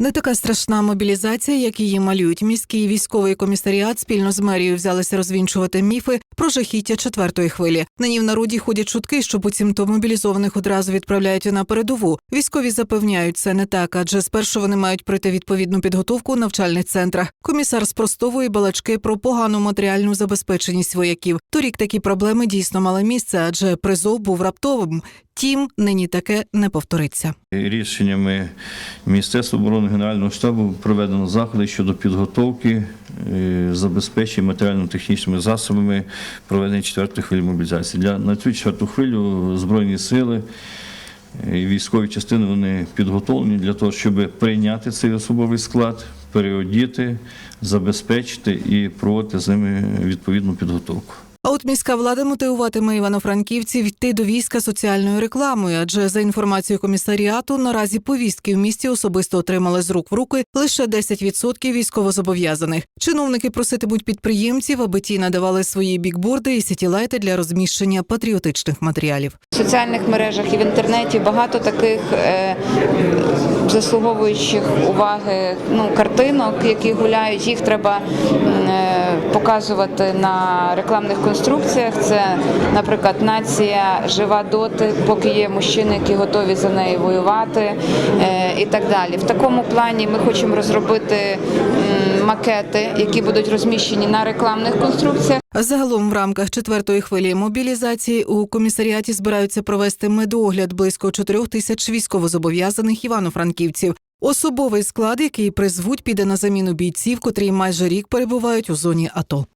Не така страшна мобілізація, як її малюють. Міський військовий комісаріат спільно з мерією взялися розвінчувати міфи про жахіття четвертої хвилі. Нині в народі ходять чутки, що буцімто мобілізованих одразу відправляють на передову. Військові запевняють, це не так, адже спершу вони мають пройти відповідну підготовку у навчальних центрах. Комісар спростовує балачки про погану матеріальну забезпеченість вояків. Торік такі проблеми дійсно мали місце, адже призов був раптовим. Тім нині таке не повториться. Рішеннями Міністерства оборони Генерального штабу проведено заходи щодо підготовки, е, забезпечення матеріально-технічними засобами проведення четвертої хвилі мобілізації. Для на цю четверту хвилю збройні сили е, і військові частини вони підготовлені для того, щоб прийняти цей особовий склад, переодіти, забезпечити і проводити з ними відповідну підготовку. А от міська влада мотивуватиме івано-франківців йти до війська соціальною рекламою, адже за інформацією комісаріату наразі повістки в місті особисто отримали з рук в руки лише 10% військовозобов'язаних. Чиновники проситимуть підприємців, аби ті надавали свої бікборди і сітілайти для розміщення патріотичних матеріалів. В соціальних мережах і в інтернеті багато таких е, заслуговуючих уваги ну, картинок, які гуляють. Їх треба е, показувати на рекламних конструкціях. Це, наприклад, нація жива доти, поки є мужчини, які готові за неї воювати, е, і так далі. В такому плані ми хочемо розробити макети, які будуть розміщені на рекламних конструкціях. Загалом в рамках четвертої хвилі мобілізації у комісаріаті збираються провести медогляд близько 4 тисяч військовозобов'язаних івано-франківців. Особовий склад, який призвуть, піде на заміну бійців, котрі майже рік перебувають у зоні АТО.